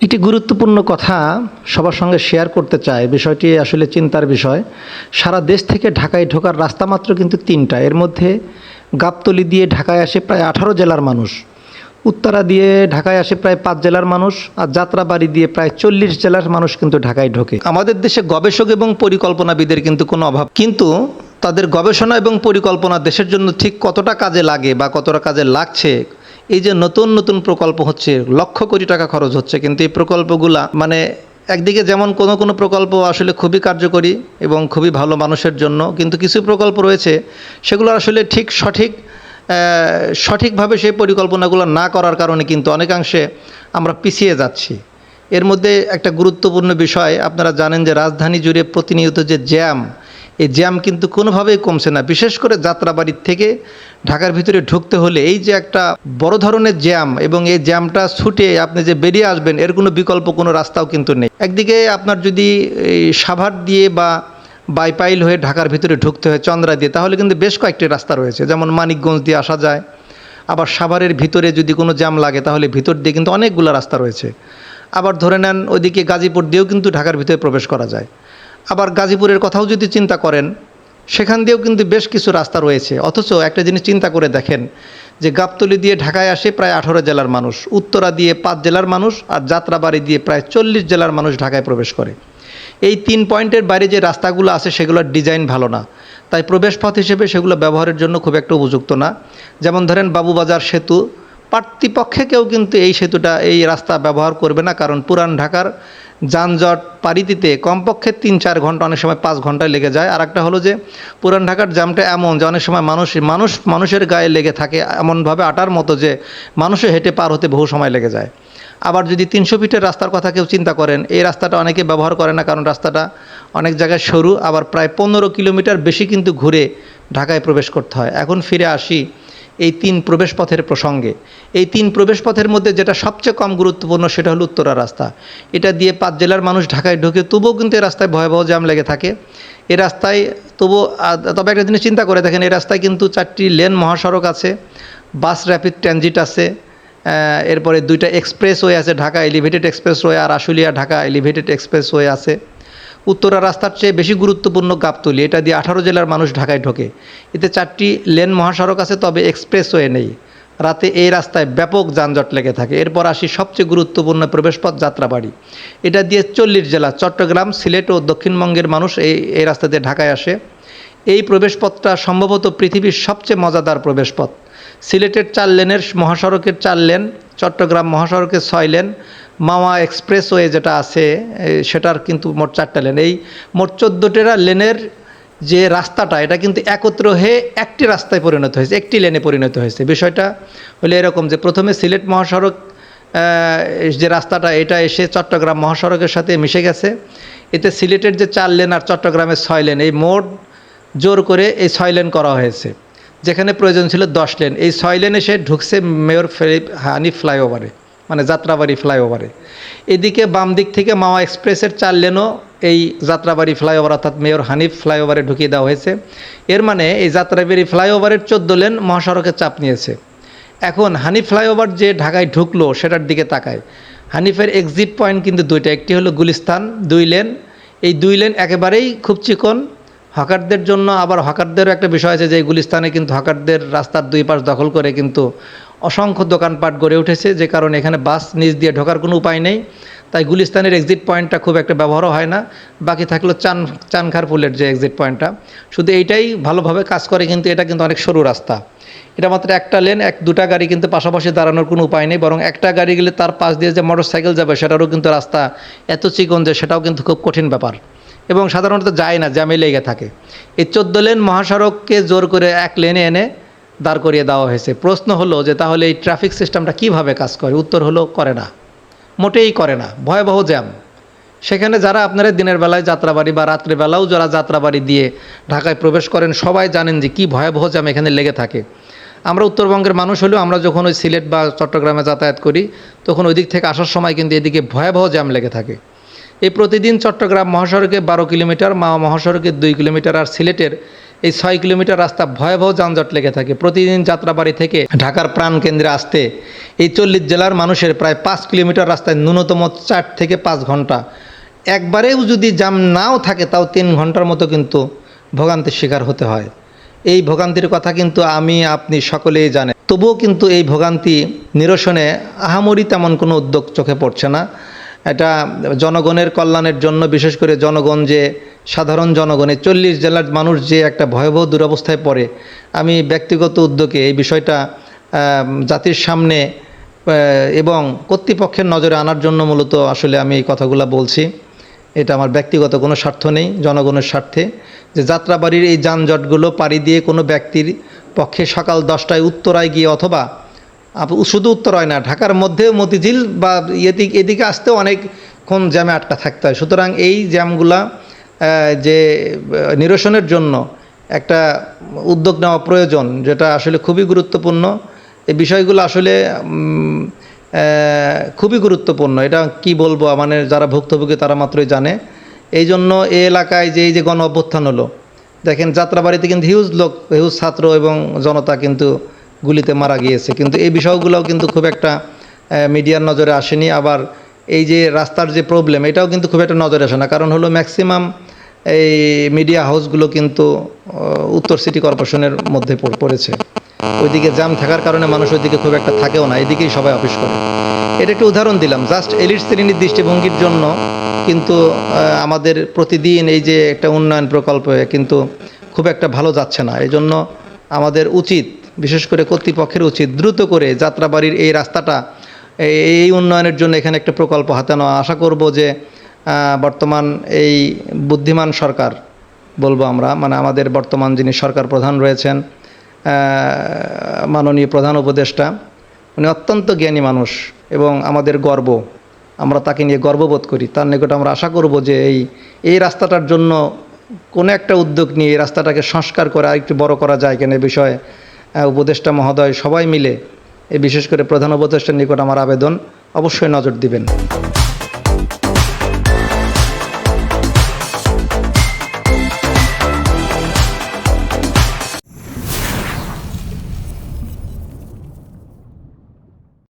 একটি গুরুত্বপূর্ণ কথা সবার সঙ্গে শেয়ার করতে চাই। বিষয়টি আসলে চিন্তার বিষয়। সারা দেশ থেকে ঢাকায় ঢোকার রাস্তা মাত্র কিন্তু তিনটা। এর মধ্যে গাবতলি দিয়ে ঢাকায় আসে প্রায় আঠারো জেলার মানুষ। উত্তরা দিয়ে ঢাকায় আসে প্রায় পাঁচ জেলার মানুষ। আর যাত্রাবাড়ি দিয়ে প্রায় চল্লিশ জেলার মানুষ কিন্তু ঢাকায় ঢোকে। আমাদের দেশে গবেষক এবং পরিকল্পনাবিদের কিন্তু কোনো অভাব। কিন্তু তাদের গবেষণা এবং পরিকল্পনা দেশের জন্য ঠিক কতটা কাজে লাগে বা কতটা কাজে লাগছে এই যে নতুন নতুন প্রকল্প হচ্ছে, লক্ষ কোটি টাকা খরচ হচ্ছে, কিন্তু এই প্রকল্পগুলা মানে একদিকে যেমন কোনো কোনো প্রকল্প আসলে খুবই কার্যকরী এবং খুবই ভালো মানুষের জন্য, কিন্তু কিছু প্রকল্প রয়েছে, সেগুলো আসলে ঠিক সঠিক সঠিকভাবে সেই পরিকল্পনাগুলো না করার কারণে কিন্তু অনেকাংশে আমরা পিছিয়ে যাচ্ছি। এর মধ্যে একটা গুরুত্বপূর্ণ বিষয়, আপনারা জানেন যে রাজধানী জুড়ে প্রতিনিয়ত যে জ্যাম এই জ্যাম কিন্তু কোনোভাবেই কমছে না। বিশেষ করে যাত্রাবাড়ির থেকে ঢাকার ভিতরে ঢুকতে হলে এই যে একটা বড় ধরনের জ্যাম এবং এই জ্যামটা ছুটে আপনি যে বেরিয়ে আসবেন, এর কোনো বিকল্প কোনো রাস্তাও কিন্তু নেই। একদিকে আপনার যদি এই সাভার দিয়ে বা বাইপাইল হয়ে ঢাকার ভিতরে ঢুকতে হয় চন্দ্রা দিয়ে, তাহলে কিন্তু বেশ কয়েকটি রাস্তা রয়েছে। যেমন মানিকগঞ্জ দিয়ে আসা যায়। আবার সাভারের ভিতরে যদি কোনো জ্যাম লাগে, তাহলে ভিতর দিয়ে কিন্তু অনেকগুলো রাস্তা রয়েছে। আবার ধরে নেন ওইদিকে গাজীপুর দিয়েও কিন্তু ঢাকার ভিতরে প্রবেশ করা যায়। আবার গাজীপুরের কথাও যদি চিন্তা করেন, সেখান দিয়েও কিন্তু বেশ কিছু রাস্তা রয়েছে। অথচ একটা জিনিস চিন্তা করে দেখেন যে গাবতলি দিয়ে ঢাকায় আসে প্রায় আঠারো জেলার মানুষ, উত্তরা দিয়ে পাঁচ জেলার মানুষ আর যাত্রাবাড়ি দিয়ে প্রায় চল্লিশ জেলার মানুষ ঢাকায় প্রবেশ করে। এই তিন পয়েন্টের বাইরে যে রাস্তাগুলো আছে সেগুলোর ডিজাইন ভালো না। তাই প্রবেশ পথ হিসেবে সেগুলো ব্যবহারের জন্য খুব একটা উপযুক্ত না। যেমন ধরেন বাবুবাজার সেতু, পার্থিপক্ষে কেউ কিন্তু এই সেতুটা, এই রাস্তা ব্যবহার করবে না, কারণ পুরান ঢাকার যানজট পাড়ি দিতে কমপক্ষে তিন চার ঘণ্টা, অনেক সময় পাঁচ ঘন্টায় লেগে যায়। আর একটা হলো যে, পুরান ঢাকার জামটা এমন যে, অনেক সময় মানুষ মানুষ, মানুষের গায়ে লেগে থাকে এমনভাবে আটার মতো যে মানুষে হেঁটে পার হতে বহু সময় লেগে যায়। আবার যদি তিনশো ফিটের রাস্তার কথা কেউ চিন্তা করেন, এই রাস্তাটা অনেকে ব্যবহার করে না, কারণ রাস্তাটা অনেক জায়গায় সরু, আবার প্রায় পনেরো কিলোমিটার বেশি কিন্তু ঘুরে ঢাকায় প্রবেশ করতে হয়। এখন ফিরে আসি এই তিন প্রবেশপথের প্রসঙ্গে। এই তিন প্রবেশপথের মধ্যে যেটা সবচেয়ে কম গুরুত্বপূর্ণ সেটা হলো উত্তরা রাস্তা। এটা দিয়ে পাঁচ জেলার মানুষ ঢাকায় ঢুকে, তবুও কিন্তু এই রাস্তায় ভয়াবহ জ্যাম লেগে থাকে। এ রাস্তায় তবু তবে একটা জিনিস চিন্তা করে দেখেন এই রাস্তায় কিন্তু চারটি লেন মহাসড়ক আছে, বাস র্যাপিড ট্রানজিট আছে এরপরে দুইটা এক্সপ্রেস এক্সপ্রেসওয়ে আছে, ঢাকা এলিভেটেড এক্সপ্রেস এক্সপ্রেসওয়ে আর Ashulia Dhaka elevated express expressway আছে। উত্তরা রাস্তার চেয়ে বেশি গুরুত্বপূর্ণ গাবতলি। এটা দিয়ে আঠারো জেলার মানুষ ঢাকায় ঢোকে। এতে চারটি লেন মহাসড়ক আছে, তবে এক্সপ্রেসওয়ে নেই। রাতে এই রাস্তায় ব্যাপক যানজট লেগে থাকে। এরপর আসি সবচেয়ে গুরুত্বপূর্ণ প্রবেশপথ যাত্রাবাড়ি। এটা দিয়ে চল্লিশ জেলা, চট্টগ্রাম, সিলেট ও দক্ষিণবঙ্গের মানুষ এই এই রাস্তা দিয়ে ঢাকায় আসে। এই প্রবেশপথটা সম্ভবত পৃথিবীর সবচেয়ে মজাদার প্রবেশপথ। সিলেটের চার লেনের মহাসড়কের চার লেন, চট্টগ্রাম মহাসড়কের ছয় লেন মাওয়া এক্সপ্রেসওয়ে যেটা আছে সেটার কিন্তু মোট চারটা লেন। এই মোট চোদ্দোটেরা লেনের যে রাস্তাটা, এটা কিন্তু একত্র হয়ে একটি রাস্তায় পরিণত হয়েছে, একটি লেনে পরিণত হয়েছে। বিষয়টা হলে এরকম যে, প্রথমে সিলেট মহাসড়ক যে রাস্তাটা, এটা এসে চট্টগ্রাম মহাসড়কের সাথে মিশে গেছে। এতে সিলেটের যে চার লেন আর চট্টগ্রামের ছয় লেন, এই মোট জোর করে এই ছয় লেন করা হয়েছে। যেখানে প্রয়োজন ছিল দশ লেন। এই ছয় লেন এসে ঢুকছে মেয়র হানি ফ্লাইওভারে। মানে যাত্রাবাড়ি ফ্লাইওভারে। এদিকে বাম দিক থেকে মাওয়া এক্সপ্রেসের চার লেনও এই যাত্রাবাড়ি ফ্লাইওভার অর্থাৎ মেয়র হানিফ ফ্লাইওভারে ঢুকিয়ে দেওয়া হয়েছে। এর মানে এই যাত্রাবাড়ি ফ্লাইওভারের চোদ্দ লেন মহাসড়কে চাপ নিয়েছে। এখন হানিফ ফ্লাইওভার যে ঢাকায় ঢুকলো সেটার দিকে তাকায়। হানিফের এক্সিট পয়েন্ট কিন্তু দুইটা, একটি হলো গুলিস্তান, দুই লেন। এই দুই লেন একেবারেই খুব চিকন। হকারদের জন্য আবার হকারদেরও একটা বিষয় আছে যে এই গুলিস্তানে কিন্তু হকারদের রাস্তার দুই পাশ দখল করে কিন্তু অসংখ্য দোকানপাট গড়ে উঠেছে, যে কারণে এখানে বাস নিচ দিয়ে ঢোকার কোনো উপায় নেই। তাই গুলিস্তানের এক্সিট পয়েন্টটা খুব একটা ব্যবহারও হয় না। বাকি থাকল চান চানখার পুলের যে এক্সিট পয়েন্টটা শুধু এইটাই ভালোভাবে কাজ করে, কিন্তু এটা কিন্তু অনেক সরু রাস্তা। এটা মাত্র একটা লেন এক, দুটা গাড়ি কিন্তু পাশাপাশি দাঁড়ানোর কোনো উপায় নেই, বরং একটা গাড়ি গেলে তার পাশ দিয়ে যে মোটর সাইকেল যাবে, সেটারও কিন্তু রাস্তা এত চিকন যে সেটাও কিন্তু খুব কঠিন ব্যাপার। এবং সাধারণত যায় না, জ্যামে লেগে থাকে। এই চোদ্দ লেন মহাসড়ককে জোর করে এক লেনে এনে দাঁড় করিয়ে দেওয়া হয়েছে। প্রশ্ন হলো যে তাহলে এই ট্রাফিক সিস্টেমটা কীভাবে কাজ করে? উত্তর হলো, করে না। মোটেই করে না। ভয়াবহ জ্যাম। সেখানে যারা আপনারা দিনের বেলায় যাত্রাবাড়ি বা রাত্রিবেলাও যারা যাত্রাবাড়ি দিয়ে ঢাকায় প্রবেশ করেন, সবাই জানেন যে কী ভয়াবহ জ্যাম এখানে লেগে থাকে। আমরা উত্তরবঙ্গের মানুষ হলেও আমরা যখন ওই সিলেট বা চট্টগ্রামে যাতায়াত করি, তখন ওই দিক থেকে আসার সময় কিন্তু এদিকে ভয়াবহ জ্যাম লেগে থাকে। এই প্রতিদিন চট্টগ্রাম মহাসড়কে বারো কিলোমিটার, মা মহাসড়কে দুই কিলোমিটার আর সিলেটের এই ছয় কিলোমিটার রাস্তা ভয়াবহ যানজট লেগে থাকে। প্রতিদিন যাত্রাবাড়ি থেকে ঢাকার প্রাণকেন্দ্রে আসতে এই চল্লিশ জেলার মানুষের প্রায় পাঁচ কিলোমিটার রাস্তায় ন্যূনতম চার থেকে পাঁচ ঘণ্টা। একবারেও যদি জাম নাও থাকে, তাও তিন ঘণ্টার মতো কিন্তু ভোগান্তির শিকার হতে হয়। এই ভোগান্তির কথা কিন্তু আমি, আপনি সকলেই জানেন। তবুও কিন্তু এই ভোগান্তি নিরসনে আহামরি তেমন কোনো উদ্যোগ চোখে পড়ছে না। এটা জনগণের কল্যাণের জন্য, বিশেষ করে জনগণ যে সাধারণ জনগণে চল্লিশ জেলার মানুষ যে একটা ভয়াবহ দুরবস্থায় পড়ে, আমি ব্যক্তিগত উদ্যোগে এই বিষয়টা জাতির সামনে এবং কর্তৃপক্ষের নজরে আনার জন্য মূলত আসলে আমি এই কথাগুলো বলছি। এটা আমার ব্যক্তিগত কোনো স্বার্থ নেই, জনগণের স্বার্থে। যে যাত্রাবাড়ির এই যানজটগুলো পাড়ি দিয়ে কোনো ব্যক্তির পক্ষে সকাল দশটায় উত্তরায় গিয়ে অথবা শুধু উত্তর হয় না, ঢাকার মধ্যে মতিঝিল বা এদিকে এদিকে আসতেও অনেকক্ষণ জ্যামে আটকা থাকতে হয়। সুতরাং এই জ্যামগুলা যে নিরসনের জন্য একটা উদ্যোগ নেওয়া প্রয়োজন, যেটা আসলে খুবই গুরুত্বপূর্ণ। এই বিষয়গুলো আসলে খুবই গুরুত্বপূর্ণ। এটা কি বলব মানে যারা ভুক্তভোগী তারা মাত্রই জানে। এই জন্য এই এলাকায় যে, এই যে গণ অভ্যুত্থান হলো, দেখেন যাত্রাবাড়িতে কিন্তু হিউজ লোক, হিউজ ছাত্র এবং জনতা কিন্তু গুলিতে মারা গিয়েছে। কিন্তু এই বিষয়গুলোও কিন্তু খুব একটা মিডিয়ার নজরে আসেনি। আবার এই যে রাস্তার যে প্রবলেম এটাও কিন্তু খুব একটা নজরে আসে না। কারণ হলো ম্যাক্সিমাম এই মিডিয়া হাউসগুলো কিন্তু উত্তর সিটি কর্পোরেশনের মধ্যে পড়- পড়েছে। ওইদিকে জ্যাম থাকার কারণে মানুষ ওইদিকে খুব একটা থাকেও না। এদিকেই সবাই অফিস করে। এটা একটু উদাহরণ দিলাম। জাস্ট এলিট শ্রেণির দৃষ্টিভঙ্গির জন্য কিন্তু আমাদের প্রতিদিন এই যে একটা উন্নয়ন প্রকল্প কিন্তু খুব একটা ভালো যাচ্ছে না। এই জন্য আমাদের উচিত বিশেষ করে কর্তৃপক্ষের উচিত দ্রুত করে যাত্রাবাড়ির এই রাস্তাটা এই- উন্নয়নের জন্য এখানে একটা প্রকল্প হাতে নেওয়া। আশা করব যে বর্তমান এই বুদ্ধিমান সরকার, বলব আমরা মানে আমাদের বর্তমান যিনি সরকার প্রধান রয়েছেন মাননীয় প্রধান উপদেষ্টা, উনি অত্যন্ত জ্ঞানী মানুষ এবং আমাদের গর্ব। আমরা তাকে নিয়ে গর্ববোধ করি। তার নিকট আমরা আশা করব যে এই এই রাস্তাটার জন্য কোনো একটা উদ্যোগ নিয়ে এই রাস্তাটাকে সংস্কার করে আরেকটু বড় করা যায় কেন বিষয়ে উপদেষ্টা মহোদয় সবাই মিলে বিশেষ করে প্রধান উপদেষ্টার নিকট আমার আবেদন অবশ্যই নজর দিবেন।